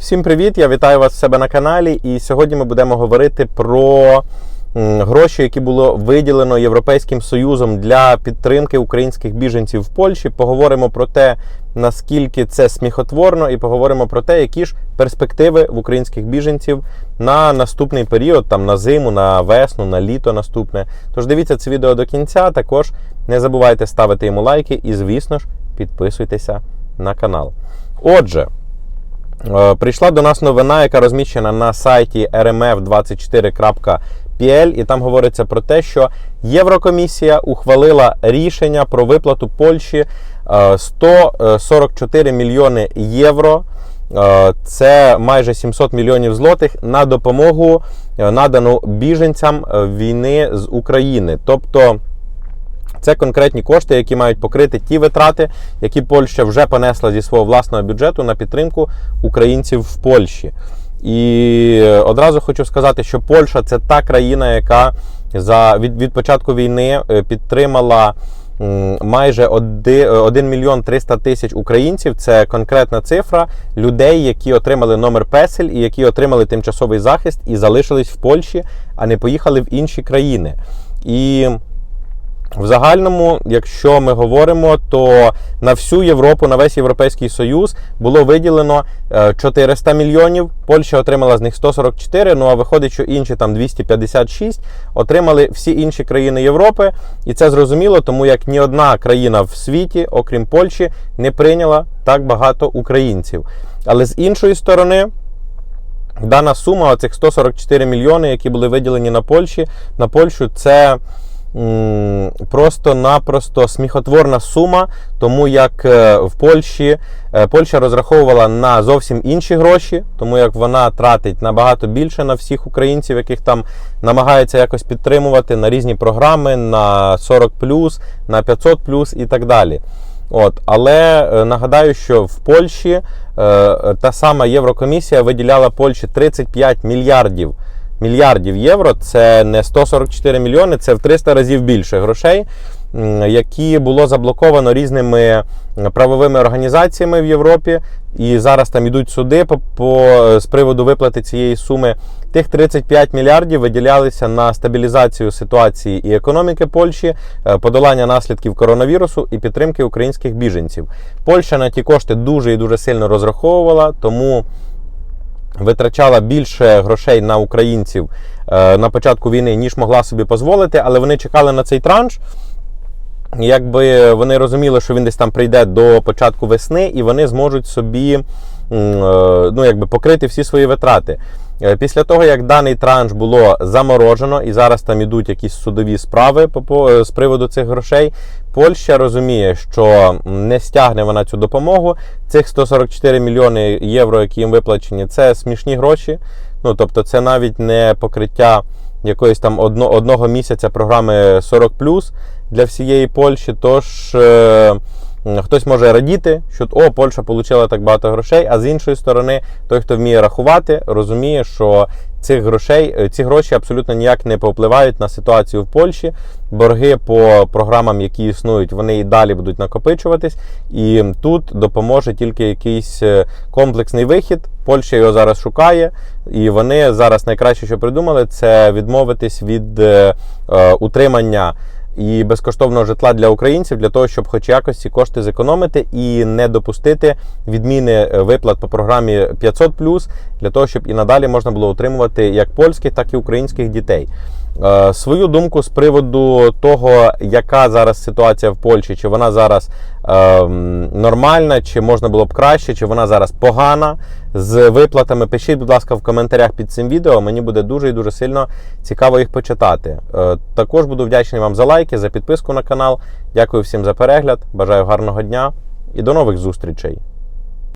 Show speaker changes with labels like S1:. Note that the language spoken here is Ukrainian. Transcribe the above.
S1: Всім привіт! Я вітаю вас в себе на каналі. І сьогодні ми будемо говорити про гроші, які було виділено Європейським Союзом для підтримки українських біженців в Польщі. Поговоримо про те, наскільки це сміхотворно, і поговоримо про те, які ж перспективи в українських біженців на наступний період, там на зиму, на весну, на літо наступне. Тож дивіться це відео до кінця. Також не забувайте ставити йому лайки і, звісно ж, підписуйтеся на канал. Отже. Е, Прийшла до нас новина, яка розміщена на сайті rmf24.pl, і там говориться про те, що Єврокомісія ухвалила рішення про виплату Польщі е, 144 мільйони євро. Е, Це майже 700 мільйонів злотих на допомогу е, надану біженцям е, війни з України. Тобто. Це конкретні кошти, які мають покрити ті витрати, які Польща вже понесла зі свого власного бюджету на підтримку українців в Польщі. І одразу хочу сказати, що Польща це та країна, яка за від, від початку війни е, підтримала майже 1 мільйон 300 тисяч українців. Це конкретна цифра людей, які отримали номер песель і які отримали тимчасовий захист і залишились в Польщі, а не поїхали в інші країни. І в загальному, якщо ми говоримо, то на всю Європу, на весь Європейський Союз було виділено е, 400 мільйонів. Польща отримала з них 144, ну а виходить, що інші там 256 отримали всі інші країни Європи. І це зрозуміло, тому як ні одна країна в світі, окрім Польщі, не прийняла так багато українців. Але з іншої сторони. Дана сума, оцих 144 мільйони, які були виділені на Польщі, на Польщу, це просто-напросто сміхотворна сума, тому як е, в Польщі е, Польща розраховувала на зовсім інші гроші, тому як вона тратить набагато більше на всіх українців, яких там намагається якось підтримувати на різні програми, на 40 на 500 і так далі. От, але е, нагадаю, що в Польщі е, та сама Єврокомісія виділяла Польщі 35 мільярдів мільярдів євро. Це не 144 мільйони, це в 300 разів більше грошей, які було заблоковано різними правовими організаціями в Європі. І зараз там йдуть суди по, по з приводу виплати цієї суми. Тих 35 мільярдів виділялися на стабілізацію ситуації і економіки Польщі, е, подолання наслідків коронавірусу і підтримки українських біженців. Польща на ті кошти дуже і дуже сильно розраховувала, тому витрачала більше грошей на українців е, на початку війни, ніж могла собі дозволити, але вони чекали на цей транш. Якби вони розуміли, що він десь там прийде до початку весни, і вони зможуть собі е, ну, якби покрити всі свої витрати. Е, Після того, як даний транш було заморожено, і зараз там ідуть якісь судові справи по- з приводу цих грошей, Польща розуміє, що не стягне вона цю допомогу. Цих 144 мільйони євро, які їм виплачені, це смішні гроші. Ну тобто, це навіть не покриття якоїсь там одно, одного місяця програми 40 для всієї Польщі. Тож е, хтось може радіти, що о, Польща отримала так багато грошей. А з іншої сторони, той, хто вміє рахувати, розуміє, що цих грошей, е, ці гроші абсолютно ніяк не повпливають на ситуацію в Польщі. Борги по програмам, які існують, вони і далі будуть накопичуватись. І тут допоможе тільки якийсь е, комплексний вихід. Польща його зараз шукає, і вони зараз найкраще, що придумали, це відмовитись від е, е, утримання і безкоштовного житла для українців для того, щоб хоч якось ці кошти зекономити і не допустити відміни е, виплат по програмі 500 для того, щоб і надалі можна було утримувати як польських, так і українських дітей. Е, Свою думку з приводу того, яка зараз ситуація в Польщі, чи вона зараз е, нормальна, чи можна було б краще, чи вона зараз погана з виплатами. Пишіть, будь ласка, в коментарях під цим відео. Мені буде дуже і дуже сильно цікаво їх почитати. Е, Також буду вдячний вам за лайки, за підписку на канал. Дякую всім за перегляд. Бажаю гарного дня і до нових зустрічей.